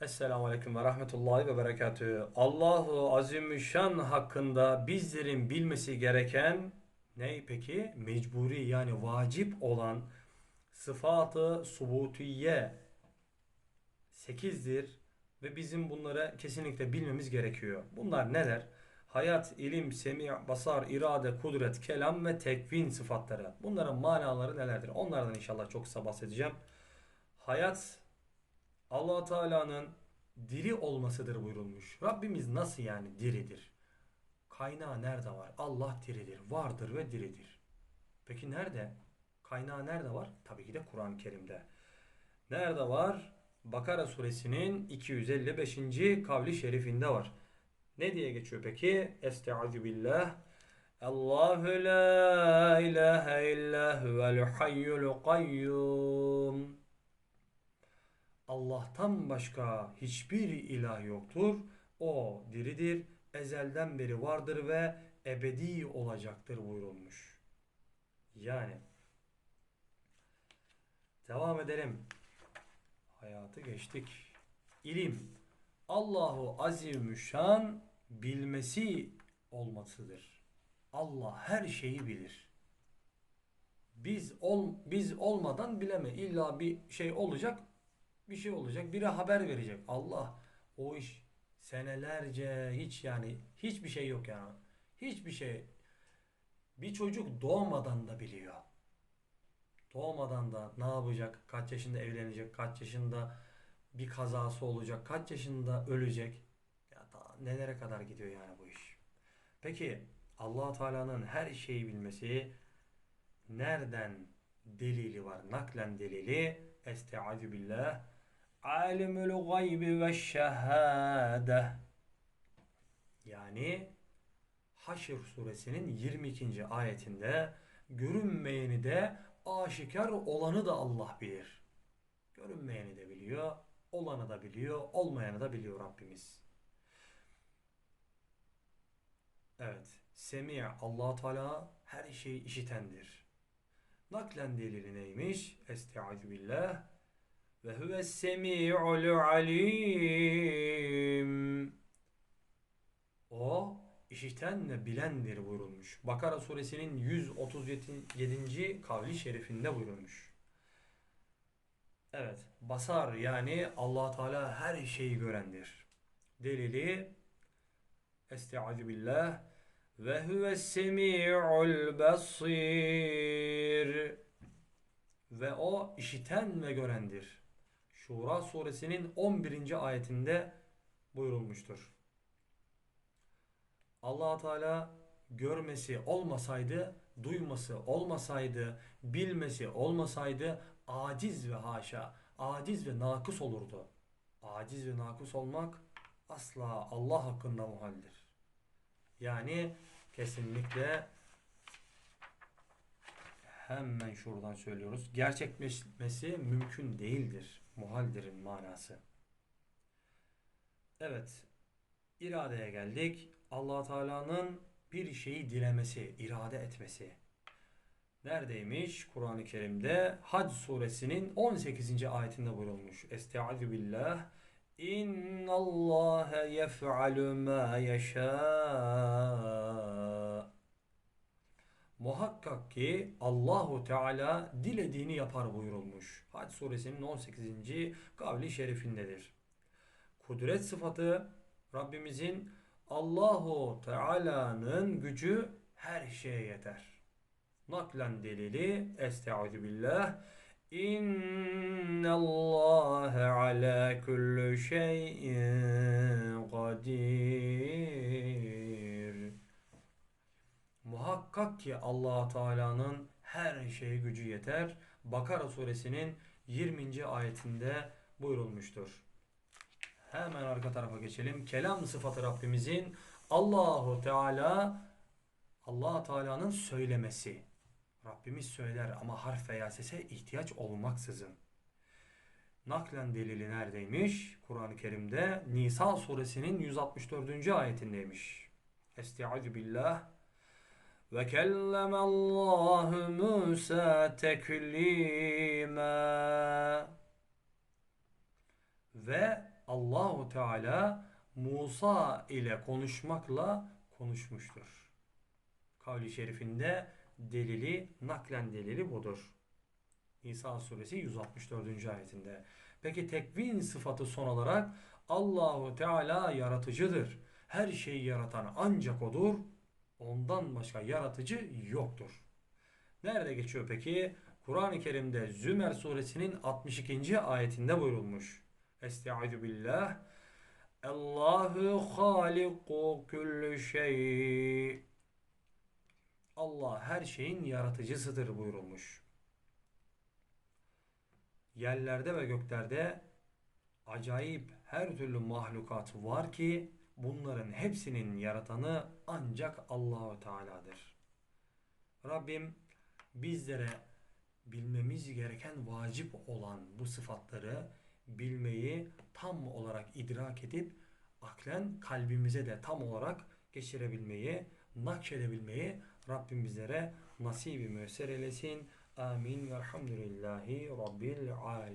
Esselamu Aleyküm ve Rahmetullahi ve Berekatühü. Allahu Azimüşşan hakkında bizlerin bilmesi gereken ne peki? Mecburi yani vacip olan sıfatı subutiye 8'dir ve bizim bunları kesinlikle bilmemiz gerekiyor. Bunlar neler? Hayat, ilim, semi, basar, irade, kudret, kelam ve tekvin sıfatları. Bunların manaları nelerdir? Onlardan inşallah çok kısa bahsedeceğim. Hayat allah Teala'nın diri olmasıdır buyurulmuş. Rabbimiz nasıl yani diridir? Kaynağı nerede var? Allah diridir, vardır ve diridir. Peki nerede? Kaynağı nerede var? Tabii ki de Kur'an-ı Kerim'de. Nerede var? Bakara suresinin 255. kavli şerifinde var. Ne diye geçiyor peki? Estaizu billah. Allahu la ilahe illa huvel hayyul kayyum. Allah'tan başka hiçbir ilah yoktur. O diridir, ezelden beri vardır ve ebedi olacaktır buyurulmuş. Yani devam edelim. Hayatı geçtik. İlim Allahu Azimüşşan bilmesi olmasıdır. Allah her şeyi bilir. Biz ol, biz olmadan bileme. İlla bir şey olacak, bir şey olacak. Biri haber verecek. Allah o iş senelerce hiç yani hiçbir şey yok yani. Hiçbir şey. Bir çocuk doğmadan da biliyor. Doğmadan da ne yapacak? Kaç yaşında evlenecek? Kaç yaşında bir kazası olacak? Kaç yaşında ölecek? Ya daha nelere kadar gidiyor yani bu iş. Peki Allah Teala'nın her şeyi bilmesi nereden delili var? Naklen delili Estaizu billah Alimul gaybi ve şehade Yani Haşr suresinin 22. ayetinde görünmeyeni de aşikar olanı da Allah bilir. Görünmeyeni de biliyor, olanı da biliyor, olmayanı da biliyor Rabbimiz. Evet, Semi Allah Teala her şeyi işitendir. Naklen delili neymiş? Estaizu billah ve huves semi'ul alim. O işiten ve bilendir buyurulmuş. Bakara suresinin 137. kavli şerifinde buyurulmuş. Evet, basar yani Allah Teala her şeyi görendir. Delili Estaizu billah ve huves semi'ul basir. Ve o işiten ve görendir. Şura suresinin 11. ayetinde buyurulmuştur. allah Teala görmesi olmasaydı, duyması olmasaydı, bilmesi olmasaydı aciz ve haşa, aciz ve nakıs olurdu. Aciz ve nakıs olmak asla Allah hakkında muhaldir. Yani kesinlikle hemen şuradan söylüyoruz. Gerçekleşmesi mümkün değildir. Muhaldir'in manası. Evet. iradeye geldik. allah Teala'nın bir şeyi dilemesi, irade etmesi. Neredeymiş? Kur'an-ı Kerim'de Hac suresinin 18. ayetinde buyurulmuş. Estaizu billah. İnna Allah yef'alu ma yeşâ. Muhakkak ki Allahu Teala dilediğini yapar buyurulmuş. Hac suresinin 18. kavli şerifindedir. Kudret sıfatı Rabbimizin Allahu Teala'nın gücü her şeye yeter. Naklen delili Estaizu billah İnna Allah ala kulli şeyin kadir. Muhakkak ki allah Teala'nın her şeye gücü yeter. Bakara suresinin 20. ayetinde buyurulmuştur. Hemen arka tarafa geçelim. Kelam sıfatı Rabbimizin Allahu Teala Allah Teala'nın söylemesi. Rabbimiz söyler ama harf veya sese ihtiyaç olmaksızın. Naklen delili neredeymiş? Kur'an-ı Kerim'de Nisa suresinin 164. ayetindeymiş. Estaizu billah ve kellemallahu Musa teklima ve Allahu Teala Musa ile konuşmakla konuşmuştur. Kavli şerifinde delili, naklen delili budur. İsa suresi 164. ayetinde. Peki tekvin sıfatı son olarak Allahu Teala yaratıcıdır. Her şeyi yaratan ancak odur. Ondan başka yaratıcı yoktur. Nerede geçiyor peki? Kur'an-ı Kerim'de Zümer suresinin 62. ayetinde buyurulmuş. Estaizu billah. Allahu haliku kulli şey. Allah her şeyin yaratıcısıdır buyurulmuş. Yerlerde ve göklerde acayip her türlü mahlukat var ki bunların hepsinin yaratanı ancak Allahu Teala'dır. Rabbim bizlere bilmemiz gereken vacip olan bu sıfatları bilmeyi tam olarak idrak edip aklen kalbimize de tam olarak geçirebilmeyi, nakşedebilmeyi Rabbim bizlere nasibi müessir eylesin. Amin. Velhamdülillahi Rabbil alemin.